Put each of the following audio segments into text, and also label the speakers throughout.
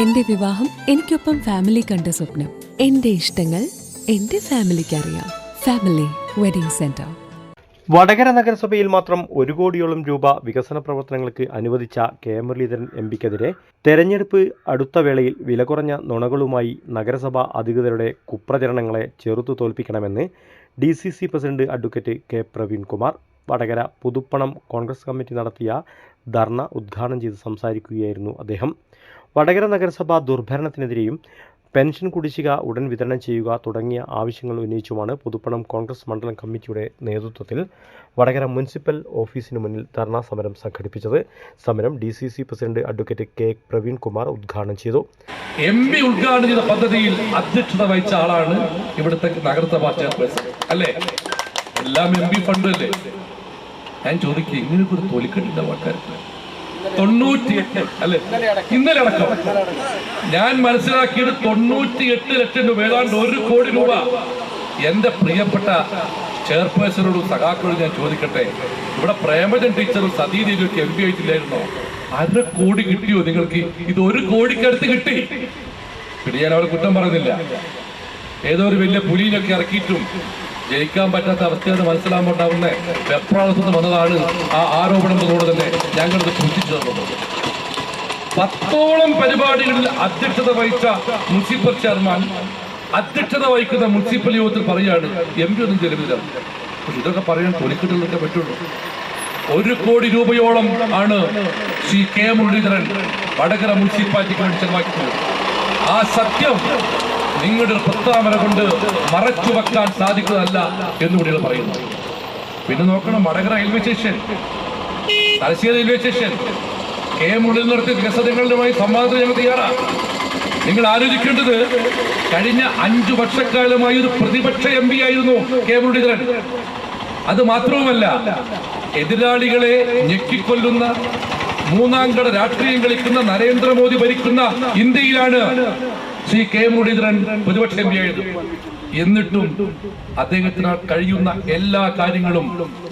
Speaker 1: എന്റെ വിവാഹം എനിക്കൊപ്പം ഫാമിലി കണ്ട സ്വപ്നം. എന്റെ ഇഷ്ടങ്ങൾ എന്റെ ഫാമിലിക്ക് അറിയാം. ഫാമിലി വെഡിംഗ് സെന്റർ
Speaker 2: വടകര നഗരസഭയിൽ മാത്രം ഒരു കോടിയോളം രൂപ വികസന പ്രവർത്തനങ്ങൾക്ക് അനുവദിച്ച കെ മുരളീധരൻ എം പിക്കെതിരെ തെരഞ്ഞെടുപ്പ് അടുത്ത വേളയിൽ വില കുറഞ്ഞ നുണകളുമായി നഗരസഭ അധികൃതരുടെ കുപ്രചരണങ്ങളെ ചെറുത്തു തോൽപ്പിക്കണമെന്ന് D C C president advocate K Praveenkumar Vadakara Puthuppanam Congress committee നടത്തിയ ധർണ ഉദ്ഘാടനം ചെയ്ത് സംസാരിക്കുകയായിരുന്നു അദ്ദേഹം. വടകര നഗരസഭ ദുർഭരണത്തിനെതിരെയും പെൻഷൻ കുടിശ്ശിക ഉടൻ വിതരണം ചെയ്യുക തുടങ്ങിയ ആവശ്യങ്ങൾ ഉന്നയിച്ചുമാണ് പുതുപ്പണം കോൺഗ്രസ് മണ്ഡലം കമ്മിറ്റിയുടെ നേതൃത്വത്തിൽ വടകര മുനിസിപ്പൽ ഓഫീസിന് മുന്നിൽ ധർണാ സമരം സംഘടിപ്പിച്ചത്. സമരം D C C president advocate K Praveen Kumar ഉദ്ഘാടനം ചെയ്തു.
Speaker 3: എം പി ഉദ്ഘാടനം ചെയ്ത പദ്ധതിയിൽ അധ്യക്ഷത വഹിച്ച ആളാണ് ഇവിടുത്തെ നഗരസഭാ ചെയർപേഴ്സൺ. അല്ലേ? എല്ലാം എം പി ഫണ്ട് അല്ലേ? ഞാൻ ചോദിക്കുക ഇങ്ങനെ ഒരു തൊലിക്കെട്ടില്ല തൊണ്ണൂറ്റിയെട്ട് അല്ലെ? ഇന്നലെ അടക്കം ഞാൻ മനസ്സിലാക്കിയത് തൊണ്ണൂറ്റിയെട്ട് ലക്ഷം രൂപ ഏതാണ്ട് ഒരു കോടി രൂപ. എന്റെ പ്രിയപ്പെട്ട ചെയർപേഴ്സണോടും സഖാക്കളോട് ഞാൻ ചോദിക്കട്ടെ ഇവിടെ പ്രേമജൻ ടീച്ചറും സതീ ഒക്കെ എം പി ആയിട്ടില്ലായിരുന്നോ? അര കോടി കിട്ടിയോ നിങ്ങൾക്ക്? ഇത് ഒരു കോടിക്കടുത്ത് കിട്ടി. പിന്നെ ഞാൻ കുറ്റം പറയുന്നില്ല. ഏതോ ഒരു വലിയ പുലിയിലൊക്കെ ഇറക്കിയിട്ടും ജയിക്കാൻ പറ്റാത്ത അവസ്ഥയാണ് മനസ്സിലാകുമ്പോൾ ഉണ്ടാകുന്ന വെപ്രാളത്തുനിന്ന് വന്നതാണ് ആ ആരോപണങ്ങളോട് തന്നെ ഞങ്ങളിത് സൂചിച്ചു തന്നത്. പത്തോളം പരിപാടികളിൽ അധ്യക്ഷത വഹിച്ച മുനിസിപ്പൽ ചെയർമാൻ അധ്യക്ഷത വഹിക്കുന്ന മുനിസിപ്പൽ യോഗത്തിൽ പറയാണ് എം പി ഒന്നും ചെലവില്ല പക്ഷെ ഇതൊക്കെ പറയാൻ തൊലിക്കെട്ടുകളൊക്കെ പറ്റുള്ളൂ. ഒരു കോടി രൂപയോളം ആണ് ശ്രീ കെ മുരളീധരൻ വടകര മുനിസിപ്പാലിറ്റിക്ക് വേണ്ടി ചെലവാക്കിയത് ആ സത്യം നിങ്ങളുടെ പ്രസ്താവന കൊണ്ട് മറച്ചു വെക്കാൻ സാധിക്കുന്നതല്ല എന്ന് കൂടിയാണ് പറയുന്നു. പിന്നെ നോക്കണം Vadakara railway station Thalassery railway station K Muraleedharan നടത്തിയ വികസനങ്ങളുമായി സംവാദത്തിന് ഞങ്ങൾ തയ്യാറാണ് നിങ്ങൾ ആലോചിക്കേണ്ടത് കഴിഞ്ഞ അഞ്ചു വർഷക്കാലമായി ഒരു പ്രതിപക്ഷ എം പി ആയിരുന്നു കെ മുരളീധരൻ. അത് മാത്രവുമല്ല എതിരാളികളെ ഞെക്കിക്കൊല്ലുന്ന മൂന്നാംകട രാഷ്ട്രീയം കളിക്കുന്ന നരേന്ദ്രമോദി ഭരിക്കുന്ന ഇന്ത്യയിലാണ് ശ്രീ കെ മുരളീധരൻ പ്രതിപക്ഷ എം പി എഴുതും എന്നിട്ടും അദ്ദേഹത്തിന് കഴിയുന്ന എല്ലാ കാര്യങ്ങളും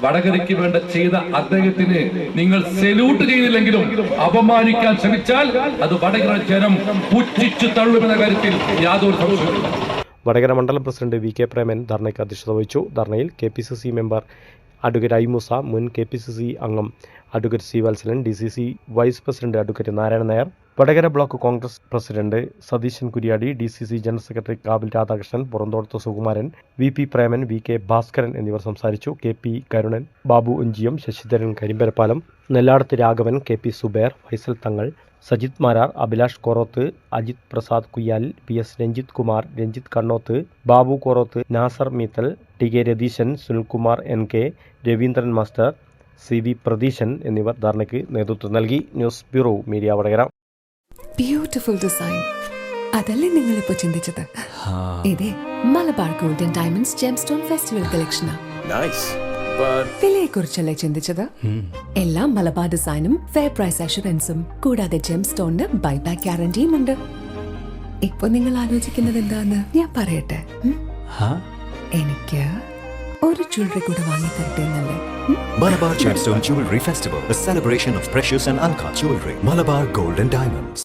Speaker 3: വടകരയ്ക്ക് വേണ്ട ചെയ്ത അദ്ദേഹത്തിന് നിങ്ങൾ സെല്യൂട്ട് ചെയ്തില്ലെങ്കിലും അപമാനിക്കാൻ ശ്രമിച്ചാൽ അത് വടകര ജനം പുച്ഛിച്ചു തള്ളുമെന്ന കാര്യത്തിൽ യാതൊരു സംശയവും
Speaker 2: വടകര മണ്ഡലം പ്രസിഡന്റ് വി കെ പ്രേമൻ ധർണയ്ക്ക് അധ്യക്ഷത വഹിച്ചു. ധർണയിൽ K P C C member advocate ഐമുസ മുൻ കെ പി സി സി അംഗം advocate C Valsalan D C C vice president advocate Narayana Nair Vadakara block Congress president Satheesan Kuriyadi D C C general secretary Kavil Radhakrishnan Puranthodath Sukumaran V P Preman V K Bhaskaran എന്നിവർ സംസാരിച്ചു. K P Karunan Babu Unchiyam Sasidharan Karimbarappalam Nelladath Raghavan K P Zubair Faisal Thangal Sajith Marar Abhilash Koroth Ajith Prasad Kuyyal P S Ranjith Kumar Ranjith Kannoth Babu Koroth Nasar Meethal T K Ratheesan Sunilkumar N K Raveendran master C V Pratheesan എന്നിവർ ധർണയ്ക്ക് നേതൃത്വം നൽകി. News bureau media Vadakara.
Speaker 1: Beautiful design അതല്ലേ നിങ്ങൾ ഇപ്പൊ ചിന്തിച്ചത് ഇതേ Malabar golden diamonds gem stone festival കളക്ഷനാ.
Speaker 4: But
Speaker 1: വിലയെ കുറിച്ചല്ലേ ചിന്തിച്ചത് എല്ലാ മലബാർ ഡിസൈനും ഫെയർ പ്രൈസ് അഷുറൻസും കൂടാതെ ജെം സ്റ്റോണിന് ബൈബാക്ക് ഗ്യാരണ്ടിയും ഉണ്ട് ഇപ്പൊ നിങ്ങൾ ആലോചിക്കുന്നത് എന്താന്ന് ഞാൻ പറയട്ടെ? എനിക്ക് ഒരു ജ്വല്ലറി കൂടെ വാങ്ങി തരട്ടെ എന്നല്ലേ ഉം?
Speaker 4: Malabar Gemstone Jewelry Festival, a celebration of precious and uncut jewelry. Malabar Gold and Diamonds.